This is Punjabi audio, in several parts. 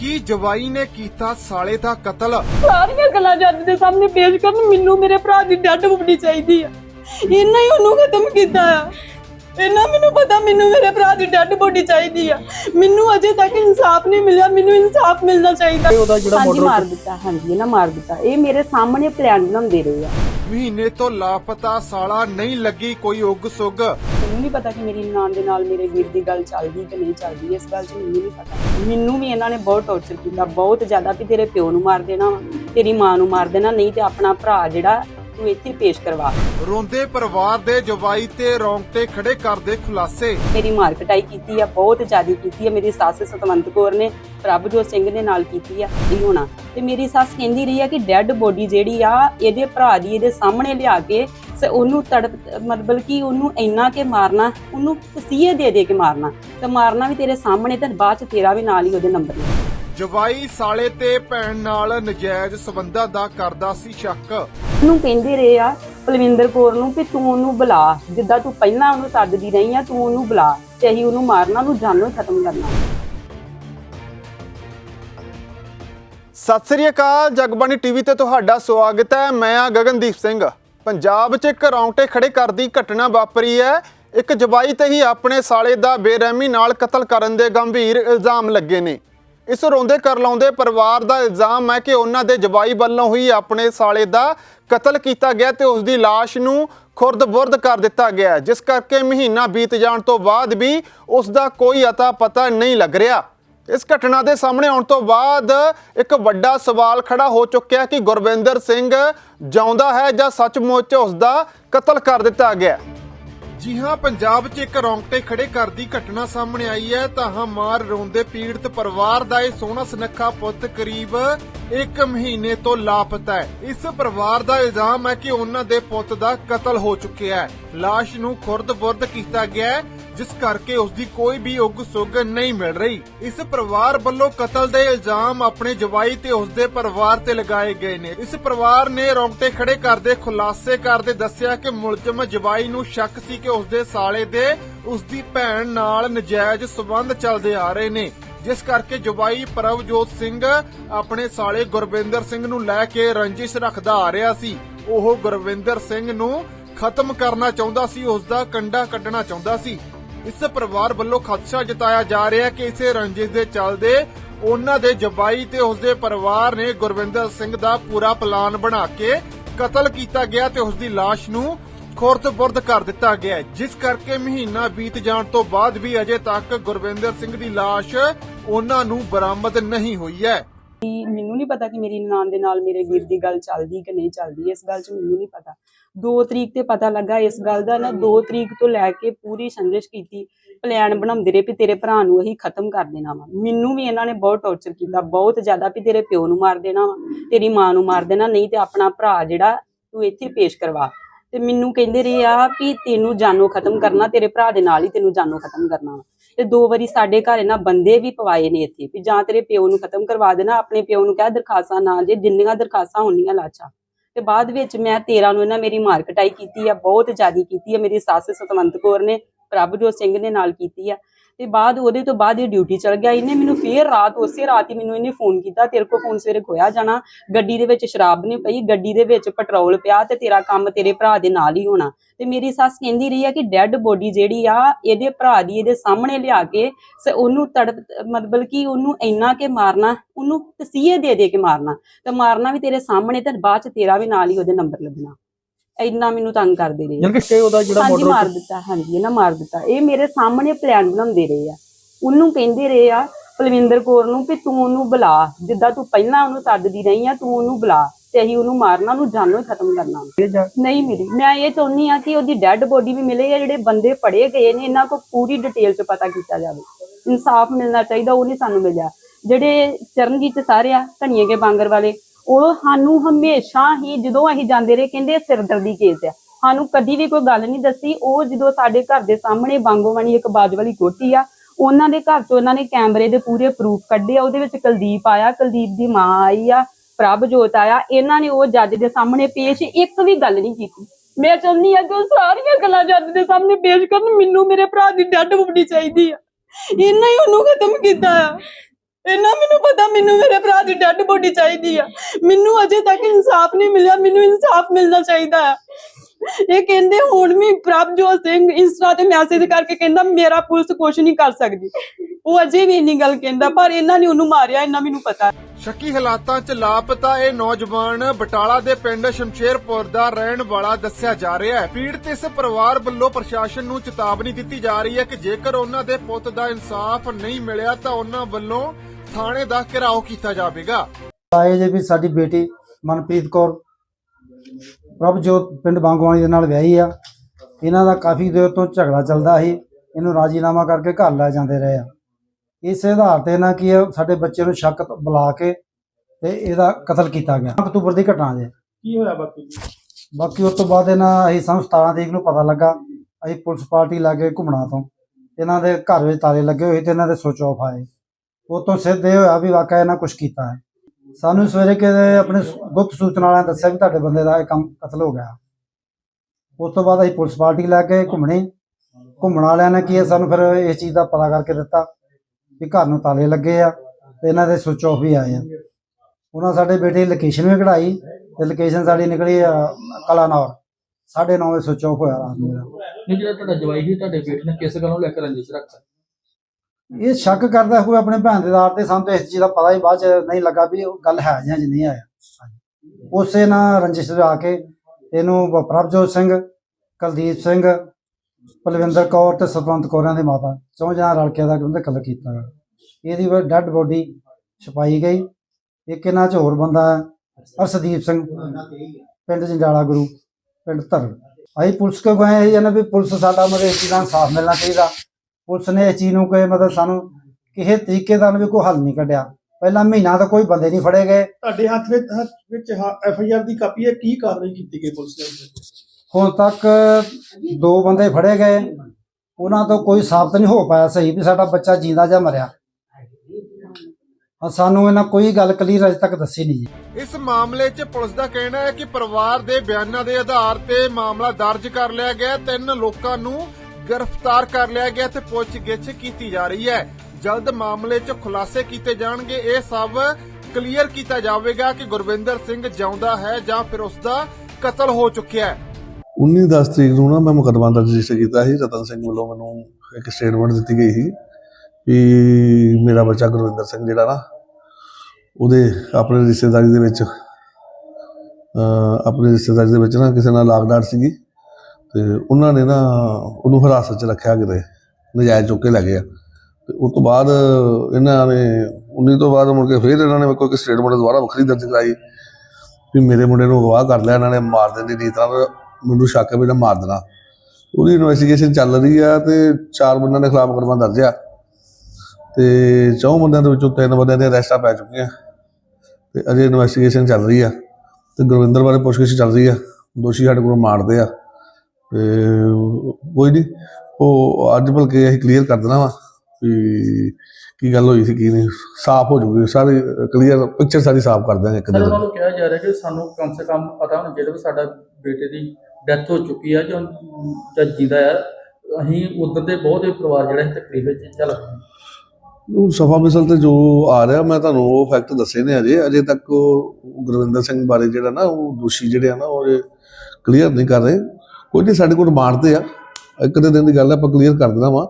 ਕੀ ਜਵਾਈ ਨੇ ਕੀਤਾ ਸਾਲੇ ਦਾ ਕਤਲ? ਸਾਰੀਆਂ ਗੱਲਾਂ ਜੱਜ ਦੇ ਸਾਹਮਣੇ ਪੇਸ਼ ਕਰਨ ਮੈਨੂੰ ਮੇਰੇ ਭਰਾ ਦੀ ਡੱਡ ਬੁੱਢੀ ਚਾਹੀਦੀ ਆ। ਇੰਨਾ ਹੀ ਉਹਨੂੰ ਖਤਮ ਕੀਤਾ ਆ। ਇੰਨਾ ਮੈਨੂੰ ਪਤਾ ਮੈਨੂੰ ਮੇਰੇ ਭਰਾ ਦੀ ਡੱਡ ਬੋਡੀ ਚਾਹੀਦੀ ਆ। ਮੈਨੂੰ ਅਜੇ ਤੱਕ ਇਨਸਾਫ ਨਹੀਂ ਮਿਲਿਆ ਮੈਨੂੰ ਇਨਸਾਫ ਮਿਲਣਾ ਚਾਹੀਦਾ। ਉਹਦਾ ਜਿਹੜਾ ਹਾਂਜੀ ਮਾਰ ਦਿੱਤਾ ਹਾਂਜੀ ਇਹਨਾਂ ਮਾਰ ਦਿੱਤਾ। ਇਹ ਮੇਰੇ ਸਾਹਮਣੇ ਪਲਾਨ ਬਣਾਉਂਦੇ ਰਹੇ ਆ। ਮਹੀਨੇ ਤੋਂ ਲਾਪਤਾ ਸਾਲਾ ਨਹੀਂ ਲੱਗੀ ਕੋਈ ਉਗ ਸੁਗ ਮੈਨੂੰ ਨਹੀਂ ਪਤਾ ਕਿ ਮੇਰੀ ਨਾਨ ਦੇ ਨਾਲ ਮੇਰੇ ਵੀਰ ਦੀ ਗੱਲ ਚੱਲਦੀ ਕਿ ਨਹੀਂ ਚੱਲਦੀ, ਇਸ ਗੱਲ 'ਚ ਮੈਨੂੰ ਨਹੀਂ ਪਤਾ। ਮੈਨੂੰ ਵੀ ਇਹਨਾਂ ਨੇ ਬਹੁਤ ਟੌਰਚਰ ਕੀਤਾ, ਬਹੁਤ ਜ਼ਿਆਦਾ ਕਿ ਤੇਰੇ ਪਿਓ ਨੂੰ ਮਾਰ ਦੇਣਾ ਤੇਰੀ ਮਾਂ ਨੂੰ ਮਾਰ ਦੇਣਾ, ਨਹੀਂ ਤੇ ਆਪਣਾ ਭਰਾ ਜਿਹੜਾ ਤੂੰ ਇੱਥੇ ਪੇਸ਼ ਕਰਵਾ। ਰੋਂਦੇ ਪਰਿਵਾਰ ਦੇ ਜਵਾਈ ਤੇ ਰੌਂਗਟੇ ਖੜੇ ਕਰਦੇ ਖੁਲਾਸੇ। ਮੇਰੀ ਮਾਰ ਕਟਾਈ ਕੀਤੀ ਆ ਬਹੁਤ ਜ਼ਿਆਦਾ ਕੀਤੀ ਆ। ਮੇਰੀ ਸੱਸ ਸਤਵੰਤ ਕੌਰ ਨੇ ਪ੍ਰਭਜੋਤ ਸਿੰਘ ਦੇ ਨਾਲ ਕੀਤੀ ਆ ਇਹ ਹੋਣਾ। ਤੇ ਮੇਰੀ ਸੱਸ ਕਹਿੰਦੀ ਰਹੀ ਆ ਕਿ ਡੈੱਡ ਬੋਡੀ ਜਿਹੜੀ ਆ ਇਹਦੇ ਭਰਾ ਦੀ ਇਹਦੇ ਸਾਹਮਣੇ ਲਿਆ ਕੇ ਸ- ਉਹਨੂੰ ਤੜਪ ਮਤਲਬ ਕਿ ਉਹਨੂੰ ਇੰਨਾ ਕੇ ਮਾਰਨਾ ਉਹਨੂੰ ਤਸੀਹੇ ਦੇ ਦੇ ਕੇ ਮਾਰਨਾ। ਤੇ ਮਾਰਨਾ ਵੀ ਤੇਰੇ ਸਾਹਮਣੇ ਤੇ ਬਾਅਦ ਚ ਤੇਰਾ ਵੀ ਨਾਲ ਹੀ ਉਹਦੇ ਨੰਬਰ। ਜਵਾਈ ਸਾਲੇ ਤੇ ਭੈਣ ਨਾਲ ਨਜਾਇਜ਼ ਸਬੰਧਾਂ ਦਾ ਕਰਦਾ ਸੀ ਸ਼ੱਕ। ਉਹਨੂੰ ਕਹਿੰਦੇ ਰਹੇ ਆ ਪਲਵਿੰਦਰ ਕੌਰ ਨੂੰ ਕਿ ਤੂੰ ਉਹਨੂੰ ਬੁਲਾ। ਜਿੱਦਾਂ ਤੂੰ ਪਹਿਲਾਂ ਉਹਨੂੰ ਸੱਦਦੀ ਰਹੀ ਆ ਤੂੰ ਉਹਨੂੰ ਬੁਲਾ ਤੇ ਅਸੀਂ ਉਹਨੂੰ ਮਾਰਨਾ ਉਹਨੂੰ ਜਾਨੋਂ ਖਤਮ ਕਰਨਾ। ਸਤਿ ਸ੍ਰੀ ਅਕਾਲ ਜਗਬਾਣੀ ਟੀਵੀ ਤੇ ਤੁਹਾਡਾ ਸਵਾਗਤ ਹੈ। ਮੈਂ ਆ ਗਗਨਦੀਪ ਸਿੰਘ। ਪੰਜਾਬ 'ਚ ਇੱਕ ਰੌਂਗਟੇ ਖੜੇ ਕਰਦੀ ਘਟਨਾ ਵਾਪਰੀ ਹੈ। ਇੱਕ ਜਵਾਈ ਤੇ ਹੀ ਆਪਣੇ ਸਾਲੇ ਦਾ ਬੇਰਹਿਮੀ ਨਾਲ ਕਤਲ ਕਰਨ ਦੇ ਗੰਭੀਰ ਇਲਜ਼ਾਮ ਲੱਗੇ ਨੇ। ਇਸ ਰੋਂਦੇ ਕਰ ਲਾਉਂਦੇ ਪਰਿਵਾਰ ਦਾ ਇਲਜ਼ਾਮ ਹੈ ਕਿ ਉਹਨਾਂ ਦੇ ਜਵਾਈ ਵੱਲੋਂ ਹੀ ਆਪਣੇ ਸਾਲੇ ਦਾ ਕਤਲ ਕੀਤਾ ਗਿਆ ਤੇ ਉਸ ਦੀ ਲਾਸ਼ ਨੂੰ ਖੁਰਦ-ਬੁਰਦ ਕਰ ਦਿੱਤਾ ਗਿਆ ਜਿਸ ਕਰਕੇ ਮਹੀਨਾ ਬੀਤ ਜਾਣ ਤੋਂ ਬਾਅਦ ਵੀ ਉਸ ਦਾ ਕੋਈ ਅਤਾ ਪਤਾ ਨਹੀਂ ਲੱਗ ਰਿਹਾ। ਇਸ ਘਟਨਾ ਦੇ ਸਾਹਮਣੇ ਆਉਣ ਤੋਂ ਬਾਅਦ ਇੱਕ ਵੱਡਾ ਸਵਾਲ ਖੜਾ ਹੋ ਚੁੱਕਿਆ ਕਿ ਗੁਰਵਿੰਦਰ ਸਿੰਘ ਜਿਉਂਦਾ ਹੈ ਜਾਂ ਸੱਚਮੁੱਚ ਉਸ ਦਾ ਕਤਲ ਕਰ ਦਿੱਤਾ ਗਿਆ ਜੀ ਹਾਂ, ਪੰਜਾਬ 'ਚ ਇੱਕ ਰੌਂਗਟੇ ਖੜੇ ਕਰਦੀ ਘਟਨਾ ਸਾਹਮਣੇ ਆਈ ਹੈ। ਤਾਂ ਹਾਂ ਮਾਰ ਰੋਂਦੇ ਪੀੜਤ ਪਰਿਵਾਰ ਦਾ ਇਹ ਸੋਹਣਾ ਸੁਨੱਖਾ ਪੁੱਤ ਕਰੀਬ 1 ਮਹੀਨੇ ਤੋਂ ਲਾਪਤਾ ਹੈ। ਇਸ ਪਰਿਵਾਰ ਦਾ ਇਲਜ਼ਾਮ ਹੈ ਕਿ ਉਹਨਾਂ ਦੇ ਪੁੱਤ ਦਾ ਕਤਲ ਹੋ ਚੁੱਕਿਆ ਹੈ। ਲਾਸ਼ ਨੂੰ ਖੁਰਦ-ਬੁਰਦ ਕੀਤਾ ਗਿਆ ਹੈ। ਜਿਸ ਕਰਕੇ ਉਸ ਦੀ ਕੋਈ ਵੀ ਉਗ ਸੁਗ ਨਹੀਂ ਮਿਲ ਰਹੀ। ਇਸ ਪਰਿਵਾਰ ਵੱਲੋਂ ਕਤਲ ਦੇ ਇਲਜ਼ਾਮ ਆਪਣੇ ਜਵਾਈ ਤੇ ਉਸ ਦੇ ਪਰਿਵਾਰ ਤੇ ਲਗਾਏ ਗਏ ਨੇ। ਇਸ ਪਰਿਵਾਰ ਨੇ ਰੌਂਗਟੇ ਖੜੇ ਕਰਦੇ ਖੁਲਾਸੇ ਕਰਦੇ ਦੱਸਿਆ ਕਿ ਮੁਲਜ਼ਮ ਜਵਾਈ ਨੂੰ ਸ਼ੱਕ ਸੀ ਕਿ ਉਸ ਦੇ ਸਾਲੇ ਦੇ ਉਸ ਦੀ ਭੈਣ ਨਾਲ ਨਜਾਇਜ਼ ਸਬੰਧ ਚੱਲਦੇ ਆ ਰਹੇ ਨੇ। ਜਿਸ ਕਰਕੇ ਜਵਾਈ ਪ੍ਰਭਜੋਤ ਸਿੰਘ ਆਪਣੇ ਸਾਲੇ ਗੁਰਵਿੰਦਰ ਸਿੰਘ ਨੂੰ ਲੈ ਕੇ ਰੰਜਿਸ਼ ਰੱਖਦਾ ਆ ਰਿਹਾ ਸੀ। ਉਹ ਗੁਰਵਿੰਦਰ ਸਿੰਘ ਨੂੰ ਖਤਮ ਕਰਨਾ ਚਾਹੁੰਦਾ ਸੀ ਉਸ ਦਾ ਕੰਡਾ ਕੱਢਣਾ ਚਾਹੁੰਦਾ ਸੀ। ਇਸ ਪਰਿਵਾਰ ਵੱਲੋਂ ਖਦਸ਼ਾ ਜਤਾਇਆ ਜਾ ਰਿਹਾ ਹੈ ਕਿ ਇਸੇ ਰੰਜਿਸ਼ ਦੇ ਚੱਲਦੇ ਉਹਨਾਂ ਦੇ ਜਵਾਈ ਤੇ ਉਸਦੇ ਪਰਿਵਾਰ ਨੇ ਗੁਰਵਿੰਦਰ ਸਿੰਘ ਦਾ ਪੂਰਾ ਪਲਾਨ ਬਣਾ ਕੇ ਕਤਲ ਕੀਤਾ ਗਿਆ ਤੇ ਉਸਦੀ ਲਾਸ਼ ਨੂੰ ਖੁਰਦ-ਬੁਰਦ ਕਰ ਦਿੱਤਾ ਗਿਆ ਜਿਸ ਕਰਕੇ ਮਹੀਨਾ ਬੀਤ ਜਾਣ ਤੋਂ ਬਾਅਦ ਵੀ ਅਜੇ ਤੱਕ ਗੁਰਵਿੰਦਰ ਸਿੰਘ ਦੀ ਲਾਸ਼ ਉਹਨਾਂ ਨੂੰ ਬਰਾਮਦ ਨਹੀਂ ਹੋਈ ਹੈ। ਕਿ ਮੈਨੂੰ ਨਹੀਂ ਪਤਾ ਕਿ ਮੇਰੀ ਨਾਨ ਦੇ ਨਾਲ ਮੇਰੇ ਵੀਰ ਦੀ ਗੱਲ ਚੱਲਦੀ ਕਿ ਨਹੀਂ ਚੱਲਦੀ, ਇਸ ਗੱਲ 'ਚ ਮੈਨੂੰ ਨਹੀਂ ਪਤਾ। 2 ਤਰੀਕ ਤੇ ਪਤਾ ਲੱਗਾ ਇਸ ਗੱਲ ਦਾ, ਨਾ 2 ਤਰੀਕ ਤੋਂ ਲੈ ਕੇ ਪੂਰੀ ਸੰਜਿਸ਼ ਕੀਤੀ, ਪਲਾਨ ਬਣਾਉਂਦੇ ਰਹੇ ਵੀ ਤੇਰੇ ਭਰਾ ਨੂੰ ਅਸੀਂ ਖਤਮ ਕਰ ਦੇਣਾ ਵਾ। ਮੈਨੂੰ ਵੀ ਇਹਨਾਂ ਨੇ ਬਹੁਤ ਟੌਰਚਰ ਕੀਤਾ, ਬਹੁਤ ਜ਼ਿਆਦਾ ਵੀ ਤੇਰੇ ਪਿਓ ਨੂੰ ਮਾਰ ਦੇਣਾ ਵਾ, ਤੇਰੀ ਮਾਂ ਨੂੰ ਮਾਰ ਦੇਣਾ, ਨਹੀਂ ਤੇ ਆਪਣਾ ਭਰਾ ਜਿਹੜਾ ਤੂੰ ਇੱਥੇ ਪੇਸ਼ ਕਰਵਾ। ਤੇ ਮੈਨੂੰ ਕਹਿੰਦੇ ਰਹੇ ਆ ਵੀ ਤੈਨੂੰ ਜਾਨੋਂ ਖਤਮ ਕਰਨਾ, ਤੇਰੇ ਭਰਾ ਦੇ ਨਾਲ ਹੀ ਤੈਨੂੰ ਜਾਨੋਂ ਖਤਮ ਕਰਨਾ ਵਾ। ਤੇ ਦੋ ਵਾਰੀ ਸਾਡੇ ਘਰ ਇਹਨਾਂ ਬੰਦੇ ਵੀ ਪਵਾਏ ਨੇ ਇੱਥੇ ਵੀ ਜਾਂ ਤੇਰੇ ਪਿਓ ਨੂੰ ਖਤਮ ਕਰਵਾ ਦੇਣਾ, ਆਪਣੇ ਪਿਓ ਨੂੰ ਕਹਿ ਦਰਖਾਸਤਾਂ ਨਾ ਜੇ ਜਿੰਨੀਆਂ ਦਰਖਾਸਤਾਂ ਹੁੰਦੀਆਂ ਲਾਚਾ। ਤੇ ਬਾਅਦ ਵਿੱਚ ਮੈਂ 13 ਨੂੰ ਇਹਨਾਂ ਮੇਰੀ ਮਾਰ ਕਟਾਈ ਕੀਤੀ ਆ, ਬਹੁਤ ਜ਼ਿਆਦੀ ਕੀਤੀ ਆ, ਮੇਰੀ ਸੱਸ ਸਤਵੰਤ ਕੌਰ ਨੇ ਪ੍ਰਭਜੋਤ ਸਿੰਘ ਦੇ ਨਾਲ ਕੀਤੀ ਆ। ਤੇ ਬਾਅਦ ਉਹਦੇ ਤੋਂ ਬਾਅਦ ਇਹ ਡਿਊਟੀ ਚਲ ਗਿਆ। ਇਹਨੇ ਮੈਨੂੰ ਫੇਰ ਰਾਤ, ਉਸੇ ਰਾਤ ਹੀ ਮੈਨੂੰ ਇਹਨੇ ਫੋਨ ਕੀਤਾ। ਤੇਰੇ ਕੋਲ ਫੋਨ ਸਵੇਰੇ ਖੋਇਆ ਜਾਣਾ। ਗੱਡੀ ਦੇ ਵਿੱਚ ਸ਼ਰਾਬ ਨਹੀਂ ਪਈ। ਗੱਡੀ ਦੇ ਵਿੱਚ ਪੈਟਰੋਲ ਪਿਆ ਤੇ ਤੇਰਾ ਕੰਮ ਤੇਰੇ ਭਰਾ ਦੇ ਨਾਲ ਹੀ ਹੋਣਾ। ਤੇ ਮੇਰੀ ਸੱਸ ਕਹਿੰਦੀ ਰਹੀ ਆ ਕਿ ਡੈੱਡ ਬੋਡੀ ਜਿਹੜੀ ਆ, ਇਹਦੇ ਭਰਾ ਦੀ ਇਹਦੇ ਸਾਹਮਣੇ ਲਿਆ ਕੇ ਉਹਨੂੰ ਤੜਪ ਮਤਲਬ ਕਿ ਉਹਨੂੰ ਇੰਨਾ ਕੇ ਮਾਰਨਾ, ਉਹਨੂੰ ਤਸੀਹੇ ਦੇ ਦੇ ਕੇ ਮਾਰਨਾ। ਤੇ ਮਾਰਨਾ ਵੀ ਤੇਰੇ ਸਾਹਮਣੇ ਤੇ ਬਾਅਦ ਚ ਤੇਰਾ ਵੀ ਨਾਲ ਹੀ ਉਹਦੇ ਨੰਬਰ ਲੱਗਣਾ। ਇੰਨਾ ਮੈਨੂੰ ਤੰਗ ਕਰਦੇ ਰਹੇ। ਯਾਨੀ ਕਿ ਉਹਦਾ ਜਿਹੜਾ ਹਾਂਜੀ ਮਾਰ ਦਿੱਤਾ ਹਾਂਜੀ ਇਹਨਾਂ ਮਾਰ ਦਿੱਤਾ। ਇਹ ਮੇਰੇ ਸਾਹਮਣੇ ਪਲਾਨ ਬਣਾਉਂਦੇ ਰਹੇ ਆ। ਉਹਨੂੰ ਕਹਿੰਦੇ ਰਹੇ ਆ ਪਲਵਿੰਦਰ ਕੌਰ ਨੂੰ ਕਿ ਤੂੰ ਉਹਨੂੰ ਬੁਲਾ। ਜਿੱਦਾਂ ਤੂੰ ਪਹਿਲਾਂ ਉਹਨੂੰ ਸੱਦਦੀ ਰਹੀ ਆ ਤੂੰ ਉਹਨੂੰ ਬੁਲਾ ਤੇ ਅਸੀਂ ਉਹਨੂੰ ਮਾਰਨਾ ਉਹਨੂੰ ਜਾਨੋਂ ਹੀ ਖਤਮ ਕਰਨਾ। ਨਹੀਂ ਮਿਲੀ। ਮੈਂ ਇਹ ਚਾਹੁੰਦੀ ਆ ਕਿ ਉਹਦੀ ਡੈੱਡ ਬੋਡੀ ਵੀ ਮਿਲੇ ਜਾਂ ਜਿਹੜੇ ਬੰਦੇ ਫੜੇ ਗਏ ਨੇ ਇਹਨਾਂ ਕੋ ਪੂਰੀ ਡਿਟੇਲ ਚ ਪਤਾ ਕੀਤਾ ਜਾਵੇ। ਇਨਸਾਫ ਮਿਲਣਾ ਚਾਹੀਦਾ ਉਹ ਨਹੀਂ ਸਾਨੂੰ ਮਿਲਿਆ। ਜਿਹੜੇ ਚਰਨਜੀਤ ਸਾਰੇ ਆ ਧਨੀਏ ਕੇ ਬਾਂਗਰ ਵਾਲੇ ਉਹ ਸਾਨੂੰ ਹਮੇਸ਼ਾ ਹੀ ਜਦੋਂ ਅਸੀਂ ਜਾਂਦੇ ਰਹੇ, ਕਹਿੰਦੇ ਸਿਰਦਰਦੀ ਕੇਸ ਆ। ਸਾਨੂੰ ਕਦੀ ਵੀ ਕੋਈ ਗੱਲ ਨਹੀਂ ਦੱਸੀ। ਉਹ ਜਦੋਂ ਸਾਡੇ ਘਰ ਦੇ ਸਾਹਮਣੇ ਬਾਂਗੋਵਾਣੀ ਇੱਕ ਬਾਜ ਵਾਲੀ ਕੋਠੀ ਆ, ਉਹਨਾਂ ਦੇ ਘਰ ਚੋਂ ਉਹਨਾਂ ਨੇ ਕੈਮਰੇ ਦੇ ਪੂਰੇ ਪ੍ਰੂਫ ਕੱਢੇ ਆ। ਉਹਦੇ ਵਿੱਚ ਕੁਲਦੀਪ ਆਇਆ, ਕੁਲਦੀਪ ਦੀ ਮਾਂ ਆਈ ਆ, ਪ੍ਰਭਜੋਤ ਆਇਆ। ਇਹਨਾਂ ਨੇ ਉਹ ਜੱਜ ਦੇ ਸਾਹਮਣੇ ਪੇਸ਼ ਇੱਕ ਵੀ ਗੱਲ ਨਹੀਂ ਕੀਤੀ। ਮੈਂ ਚਾਹੁੰਦੀ ਆ ਕਿ ਉਹ ਸਾਰੀਆਂ ਗੱਲਾਂ ਜੱਜ ਦੇ ਸਾਹਮਣੇ ਪੇਸ਼ ਕਰਨ। ਮੈਨੂੰ ਮੇਰੇ ਭਰਾ ਦੀ ਡੱਡ ਬੁੱਢੀ ਚਾਹੀਦੀ ਆ। ਇਹਨਾਂ ਹੀ ਉਹਨੂੰ ਖਤਮ ਕੀਤਾ ਆ। ਇੰਨਾ ਮੈਨੂੰ ਪਤਾ, ਮੈਨੂੰ ਮੇਰੇ ਭਰਾ ਦੀ ਡੈੱਡ ਬੋਡੀ ਚਾਹੀਦੀ ਆ। ਮੈਨੂੰ ਅਜੇ ਤੱਕ ਇਨਸਾਫ ਨਹੀਂ ਮਿਲਿਆ, ਮੈਨੂੰ ਇਨਸਾਫ ਮਿਲਣਾ ਚਾਹੀਦਾ ਹੈ ਇਹ ਕਹਿੰਦੇ ਹੁਣ ਵੀ ਪ੍ਰਭਜੋਤ ਸਿੰਘ ਇੰਸਟਾ ਤੇ ਮੈਸੇਜ ਕਰਕੇ ਕਹਿੰਦਾ, ਮੇਰਾ ਪੁਲਿਸ ਕੁਝ ਨਹੀਂ ਕਰ ਸਕਦੀ। ਉਹ ਅਜੇ ਵੀ ਇੰਨੀ ਗੱਲ ਕਹਿੰਦਾ, ਪਰ ਇਹਨਾਂ ਨੇ ਉਹਨੂੰ ਮਾਰਿਆ, ਇੰਨਾ ਮੈਨੂੰ ਪਤਾ ਸ਼ੱਕੀ ਹਾਲਾਤਾਂ 'ਚ ਲਾਪਤਾ ਇਹ ਨੌਜਵਾਨ ਬਟਾਲਾ ਦੇ ਪਿੰਡ ਸ਼ਮਸ਼ੇਰਪੁਰ ਦਾ ਰਹਿਣ ਵਾਲਾ ਦੱਸਿਆ ਜਾ ਰਿਹਾ ਹੈ। ਪੀੜਤ ਇਸ ਪਰਿਵਾਰ ਵੱਲੋਂ ਪ੍ਰਸ਼ਾਸਨ ਨੂੰ ਚੇਤਾਵਨੀ ਦਿੱਤੀ ਜਾ ਰਹੀ ਹੈ ਕਿ ਜੇਕਰ ਉਹਨਾਂ ਦੇ ਪੁੱਤ ਦਾ ਇਨਸਾਫ ਨਹੀਂ ਮਿਲਿਆ ਤਾਂ ਉਹਨਾਂ ਵੱਲੋਂ ਥਾਣੇ ਦਾ ਘਿਰਾਓ ਕੀਤਾ ਜਾਵੇਗਾ। ਆਏ ਜੇ ਵੀ ਸਾਡੀ ਬੇਟੀ ਮਨਪ੍ਰੀਤ ਕੌਰ ਪ੍ਰਭਜੋਤ ਪਿੰਡ ਬਾਂਗਵਾਲੀ ਦੇ ਨਾਲ ਵਿਆਹੀ ਆ। ਇਹਨਾਂ ਦਾ ਕਾਫੀ ਦੇਰ ਤੋਂ ਝਗੜਾ ਚੱਲਦਾ ਸੀ। ਇਹਨੂੰ ਰਾਜੀਨਾਮਾ ਕਰਕੇ ਘਰ ਲੈ ਜਾਂਦੇ ਰਹੇ ਆ। ਇਸੇ ਆਧਾਰ ਤੇ ਨਾ ਕੀ ਆ, ਸਾਡੇ ਬੱਚੇ ਨੂੰ ਸ਼ੱਕ ਤੋਂ ਬੁਲਾ ਕੇ ਤੇ ਇਹਦਾ ਕਤਲ ਕੀਤਾ ਗਿਆ। ਅਕਤੂਬਰ ਦੀ ਘਟਨਾ ਜੇ। ਕੀ ਹੋਇਆ ਬਾਕੀ ਬਾਕੀ ਉਸ ਤੋਂ ਬਾਅਦ ਇਹਨਾਂ ਅਸੀਂ ਸਾਨੂੰ 17 ਤਰੀਕ ਨੂੰ ਪਤਾ ਲੱਗਾ। ਅਸੀਂ ਪੁਲਿਸ ਪਾਰਟੀ ਲਾਗੇ ਘੁੰਮਣਾ ਤੋਂ। ਇਹਨਾਂ ਦੇ ਘਰ ਵਿੱਚ ਤਾਲੇ ਲੱਗੇ ਹੋਏ ਤੇ ਇਹਨਾਂ ਦੇ ਸੁਚ ਆਫ ਆਏ। ਉਹ ਤੋਂ ਸਿੱਧ ਇਹ ਹੋਇਆ ਵੀ ਵਾਕਿਆ ਇਹਨਾਂ ਕੁਝ ਕੀਤਾ ਹੈ। ਸਾਨੂੰ ਸਵੇਰੇ ਕਿਤੇ ਆਪਣੇ ਗੁਪਤ ਸੂਚਨਾ ਵਾਲਿਆਂ ਦੱਸਿਆ ਵੀ ਤੁਹਾਡੇ ਬੰਦੇ ਦਾ ਇਹ ਕੰਮ ਕਤਲ ਹੋ ਗਿਆ। ਉਸ ਤੋਂ ਬਾਅਦ ਅਸੀਂ ਪੁਲਿਸ ਪਾਰਟੀ ਲੈ ਕੇ ਘੁੰਮਣੇ। ਘੁੰਮਣ ਵਾਲਿਆਂ ਨੇ ਕੀ ਹੈ, ਸਾਨੂੰ ਫਿਰ ਇਸ ਚੀਜ਼ ਦਾ ਪਤਾ ਕਰਕੇ ਦਿੱਤਾ ਵੀ ਘਰ ਨੂੰ ਤਾਲੇ ਲੱਗੇ ਆ ਤੇ ਇਹਨਾਂ ਦੇ ਸੁਚ ਆਫ ਵੀ ਆਏ ਆ। ਉਹਨਾਂ ਸਾਡੇ ਬੇਟੇ ਦੀ ਲੋਕੇਸ਼ਨ ਵੀ ਕਢਾਈ ਤੇ ਲੋਕੇਸ਼ਨ ਸਾਡੀ ਨਿਕਲੀ ਆ, ਕਲਾਨੌਰ। 9:30 ਵਜੇ ਸੁਚ ਆਫ ਹੋਇਆ ਰਾਤ ਨੂੰ। ਜਿਹੜਾ ਤੁਹਾਡਾ ਜਵਾਈ ਸੀ, ਤੁਹਾਡੇ ਬੇਟੇ ਨੇ ਕਿਸ ਗੱਲੋਂ ਲੈ ਕੇ ਰੰਜਿਸ਼ ਰੱਖਦਾ ਇਹ ਸ਼ੱਕ ਕਰਦਾ ਹੋਇਆ ਆਪਣੇ ਭੈਣ ਦੇ ਦਾਰ ਤੇ ਸਾਨੂੰ ਤਾਂ ਇਸ ਚੀਜ਼ ਦਾ ਪਤਾ ਹੀ ਬਾਅਦ ਚ ਨਹੀਂ ਲੱਗਾ ਵੀ ਉਹ ਗੱਲ ਹੈ ਜਾਂ ਨਹੀਂ ਹੈ। ਉਸੇ ਨਾਲ ਰੰਜਿਸ਼ ਆ ਕੇ ਇਹਨੂੰ ਪ੍ਰਭਜੋਤ ਸਿੰਘ, ਕੁਲਦੀਪ ਸਿੰਘ ਪਲਵਿੰਦਰ ਕੌਰ ਤੇ ਸਤਵੰਤ ਕੌਰਾਂ ਦੀ ਮਾਤਾ ਚੌਂ ਜਣਾ ਰਲ ਕੇ ਦਾ ਕਹਿੰਦੇ ਕਤਲ ਕੀਤਾ। ਗਿਆ। ਇਹਦੀ ਡੈੱਡ ਬੋਡੀ ਛਪਾਈ ਗਈ। ਇੱਕ ਇਹਨਾਂ ਚ ਹੋਰ ਬੰਦਾ ਹੈ, ਅਰਸ਼ਦੀਪ ਸਿੰਘ, ਪਿੰਡ ਜੰਡਾਲਾ ਗੁਰੂ, ਪਿੰਡ ਧਰ ਅਸੀਂ ਪੁਲਿਸ ਕੋ ਗਏ ਇਹ ਵੀ ਪੁਲਿਸ ਸਾਡਾ ਮਤਲਬ ਇਸ ਦਾ ਇਨਸਾਫ ਮਿਲਣਾ ਚਾਹੀਦਾ। ਪੁਲਿਸ ਨੇ ਇਸ ਚੀਜ਼ ਨੂੰ ਕੋਈ ਮਤਲਬ ਸਾਨੂੰ ਕਿਸੇ ਤਰੀਕੇ ਦਾ ਵੀ ਕੋਈ ਹੱਲ ਨਹੀਂ ਕੱਢਿਆ। ਪਹਿਲਾਂ ਮਹੀਨਾ ਤਾਂ ਕੋਈ ਬੰਦੇ ਨਹੀਂ ਫੜੇ ਗਏ। ਤੁਹਾਡੇ ਹੱਥ ਵਿੱਚ ਹੱਥ ਵਿੱਚ ਐਫ ਆਈ ਆਰ ਦੀ ਕਾਪੀ ਹੈ ਕੀ ਕਾਰਵਾਈ ਕੀਤੀ ਗਈ ਪੁਲਿਸ ਨੇ ਹੁਣ ਤੱਕ ਦੋ ਬੰਦੇ ਫੜੇ ਗਏ। ਉਹਨਾਂ ਤੋਂ ਕੋਈ ਸਾਬਤ ਨਹੀਂ ਹੋ ਪਾਇਆ ਸਹੀ ਵੀ ਸਾਡਾ ਬੱਚਾ ਜਿੰਦਾ ਜਾਂ ਮਰਿਆ। ਹਾਂ, ਸਾਨੂੰ ਇਹਨਾਂ ਕੋਈ ਗੱਲ ਕਲੀਅਰ ਅਜੇ ਤੱਕ ਦੱਸੀ ਨਹੀਂ ਜੀ। ਇਸ ਮਾਮਲੇ 'ਚ ਪੁਲਿਸ ਦਾ ਕਹਿਣਾ ਹੈ ਕਿ ਪਰਿਵਾਰ ਦੇ ਬਿਆਨਾਂ ਦੇ ਆਧਾਰ ਤੇ ਮਾਮਲਾ ਦਰਜ ਕਰ ਲਿਆ ਗਿਆ। ਤਿੰਨ ਲੋਕਾਂ ਨੂੰ ਗ੍ਰਿਫਤਾਰ ਕਰ ਲਿਆ ਗਿਆ ਤੇ ਪੁੱਛਗਿੱਛ ਕੀਤੀ ਜਾ ਰਹੀ ਹੈ। ਜਲਦ ਮਾਮਲੇ 'ਚ ਖੁਲਾਸੇ ਕੀਤੇ ਜਾਣਗੇ। ਇਹ ਸਭ ਕਲੀਅਰ ਕੀਤਾ ਜਾਵੇਗਾ ਕਿ ਗੁਰਵਿੰਦਰ ਸਿੰਘ ਜਿਉਂਦਾ ਹੈ ਜਾਂ ਫਿਰ ਉਸ ਦਾ ਕਤਲ ਹੋ ਚੁੱਕਿਆ ਹੈ। 19 10 ਤਰੀਕ ਨੂੰ ਨਾ ਮੈਂ ਮੁਕੱਦਮਾ ਦਰਜ ਰਜਿਸਟਰ ਕੀਤਾ ਸੀ। ਰਤਨ ਸਿੰਘ ਵੱਲੋਂ ਮੈਨੂੰ ਇੱਕ ਸਟੇਟਮੈਂਟ ਦਿੱਤੀ ਗਈ ਸੀ ਵੀ ਮੇਰਾ ਬੱਚਾ ਗੁਰਵਿੰਦਰ ਸਿੰਘ ਜਿਹੜਾ ਨਾ, ਉਹਦੇ ਆਪਣੇ ਰਿਸ਼ਤੇਦਾਰੀ ਦੇ ਵਿੱਚ ਆਪਣੇ ਰਿਸ਼ਤੇਦਾਰੀ ਦੇ ਵਿੱਚ ਨਾ ਕਿਸੇ ਨਾਲ ਲਾਗਡਾਟ ਸੀਗੀ। ਤੇ ਉਹਨਾਂ ਨੇ ਨਾ ਉਹਨੂੰ ਹਿਰਾਸਤ 'ਚ ਰੱਖਿਆ ਕਿਤੇ, ਨਜਾਇਜ਼ ਚੁੱਕ ਕੇ ਲੈ ਗਏ ਆ। ਤੇ ਉਸ ਤੋਂ ਬਾਅਦ ਇਹਨਾਂ ਨੇ 19 ਤੋਂ ਬਾਅਦ ਮੁੜ ਕੇ ਫਿਰ ਇਹਨਾਂ ਨੇ ਮੇਰੇ ਕੋਲ ਇੱਕ ਸਟੇਟਮੈਂਟ ਦੁਬਾਰਾ ਵੱਖਰੀ ਦਰਜ ਕਰਾਈ ਵੀ ਮੇਰੇ ਮੁੰਡੇ ਨੂੰ ਅਗਵਾ ਕਰ ਲਿਆ, ਇਹਨਾਂ ਨੇ ਮਾਰ ਦੇਣ ਦੀ ਨੀਤ ਨਾਲ, ਮੈਨੂੰ ਸ਼ੱਕ ਹੈ ਵੀ ਇਹਨਾਂ ਮਾਰ ਦੇਣਾ। ਉਹਦੀ ਇਨਵੈਸਟੀਗੇਸ਼ਨ ਚੱਲ ਰਹੀ ਆ ਤੇ ਚਾਰ ਬੰਦਿਆਂ ਦੇ ਖਿਲਾਫ ਮੁਕੱਦਮਾ ਦਰਜ ਆ। ਤੇ ਚੌਂ ਬੰਦਿਆਂ ਦੇ ਵਿੱਚੋਂ ਤਿੰਨ ਬੰਦਿਆਂ ਦੀਆਂ ਅਰੈਸਟਾਂ ਪੈ ਚੁੱਕੀਆਂ। ਤੇ ਅਜੇ ਇਨਵੈਸਟੀਗੇਸ਼ਨ ਚੱਲ ਰਹੀ ਆ ਤੇ ਗੁਰਵਿੰਦਰ ਬਾਰੇ ਪੁੱਛਗਿੱਛ ਚੱਲ ਰਹੀ ਆ। ਦੋਸ਼ੀ ਸਾਡੇ ਕੋਲ ਮਾਰਦੇ ਆ। ਤੇ ਕੋਈ ਨਹੀਂ ਉਹ ਅੱਜ ਬਲਕਿ ਅਸੀਂ ਕਲੀਅਰ ਕਰ ਦੇਣਾ ਵਾ ਵੀ ਕੀ ਗੱਲ ਹੋਈ ਸੀ ਕੀ ਨਹੀਂ ਸਾਫ਼ ਹੋ ਜੂਗੀ ਸਾਰੀ ਕਲੀਅਰ ਪਿਕਚਰ ਸਾਰੀ ਸਾਫ਼ ਕਰ ਦਾਂਗੇ ਇੱਕ ਸਰ ਦਿਨ ਉਹਨਾਂ ਨੂੰ ਕਿਹਾ ਜਾ ਰਿਹਾ ਕਿ ਸਾਨੂੰ ਕਮ ਸੇ ਕਮ ਪਤਾ ਹੋਣਾ ਚਾਹੀਦਾ ਵੀ ਸਾਡਾ ਬੇਟੇ ਦੀ ਡੈਥ ਹੋ ਚੁੱਕੀ ਆ ਜਾਂ ਜਾਂ ਜਿੰਦਾ ਆ। ਅਸੀਂ ਉਦੋਂ ਤੇ ਬਹੁਤ ਹੀ ਪਰਿਵਾਰ ਜਿਹੜਾ ਸੀ ਤਕਲੀਫ ਵਿੱਚ ਚੱਲ। ਉਹ ਸਫਾ ਮਿਸਲ ਤੇ ਜੋ ਆ ਰਿਹਾ ਮੈਂ ਤੁਹਾਨੂੰ ਉਹ ਫੈਕਟ ਦੱਸੇ ਨੇ ਅਜੇ ਅਜੇ ਤੱਕ ਉਹ ਗੁਰਵਿੰਦਰ ਸਿੰਘ ਬਾਰੇ ਜਿਹੜਾ ਨਾ ਉਹ ਦੋਸ਼ੀ ਜਿਹੜੇ ਆ ਨਾ ਉਹ ਕਲੀਅਰ ਨਹੀਂ ਕਰ ਰਹੇ। ਕੋਈ ਨਹੀਂ, ਸਾਡੇ ਕੋਲ ਮਾਰਦੇ ਆ। ਇੱਕ ਅੱਧੇ ਦਿਨ ਦੀ ਗੱਲ ਆਪਾਂ ਕਲੀਅਰ ਕਰ ਦੇਣਾ ਵਾ।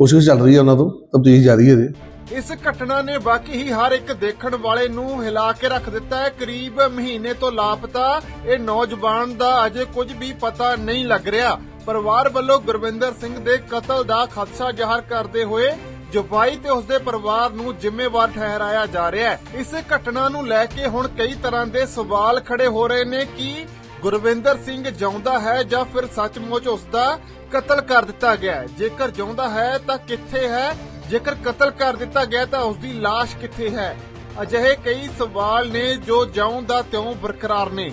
ਕੋਸ਼ਿਸ਼ ਚੱਲ ਰਹੀ ਹੈ ਉਹਨਾਂ ਤੋਂ ਤਬਦੀਲ ਜਾਰੀ ਹੈ ਜੀ ਇਸ ਘਟਨਾ ਨੇ ਵਾਕਈ ਹੀ ਹਰ ਇੱਕ ਦੇਖਣ ਵਾਲੇ ਨੂੰ ਹਿਲਾ ਕੇ ਰੱਖ ਦਿੱਤਾ ਹੈ। ਕਰੀਬ ਮਹੀਨੇ ਤੋਂ ਲਾਪਤਾ ਇਹ ਨੌਜਵਾਨ ਦਾ ਅਜੇ ਕੁਝ ਵੀ ਪਤਾ ਨਹੀਂ ਲੱਗ ਰਿਹਾ। ਪਰਿਵਾਰ ਵੱਲੋਂ ਗੁਰਵਿੰਦਰ ਸਿੰਘ ਦੇ ਕਤਲ ਦਾ ਖਦਸ਼ਾ ਜ਼ਾਹਰ ਕਰਦੇ ਹੋਏ ਜਵਾਈ ਤੇ ਉਸਦੇ ਪਰਿਵਾਰ ਨੂੰ ਜ਼ਿੰਮੇਵਾਰ ਠਹਿਰਾਇਆ ਜਾ ਰਿਹਾ ਹੈ। ਇਸ ਘਟਨਾ ਨੂੰ ਲੈ ਕੇ ਹੁਣ ਕਈ ਤਰ੍ਹਾਂ ਦੇ ਸਵਾਲ ਖੜੇ ਹੋ ਰਹੇ ਨੇ ਕਿ ਗੁਰਵਿੰਦਰ ਸਿੰਘ ਜਿਉਂਦਾ ਹੈ ਜਾਂ ਫਿਰ ਸੱਚਮੁੱਚ ਉਸ ਦਾ ਕਤਲ ਕਰ ਦਿੱਤਾ ਗਿਆ ਜੇਕਰ ਜਿਉਂਦਾ ਹੈ ਤਾਂ ਕਿੱਥੇ ਹੈ? ਜੇਕਰ ਕਤਲ ਕਰ ਦਿੱਤਾ ਗਿਆ ਤਾਂ ਉਸ ਦੀ ਲਾਸ਼ ਕਿੱਥੇ ਹੈ? ਅਜਿਹੇ ਕਈ ਸਵਾਲ ਨੇ ਜੋ ਜਿਉਂ ਦਾ ਤਿਉਂ ਬਰਕਰਾਰ ਨੇ।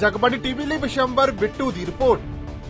ਜਗਬਾਣੀ ਟੀਵੀ ਲਈ ਬਿਸ਼ੰਬਰ ਬਿੱਟੂ ਦੀ ਰਿਪੋਰਟ।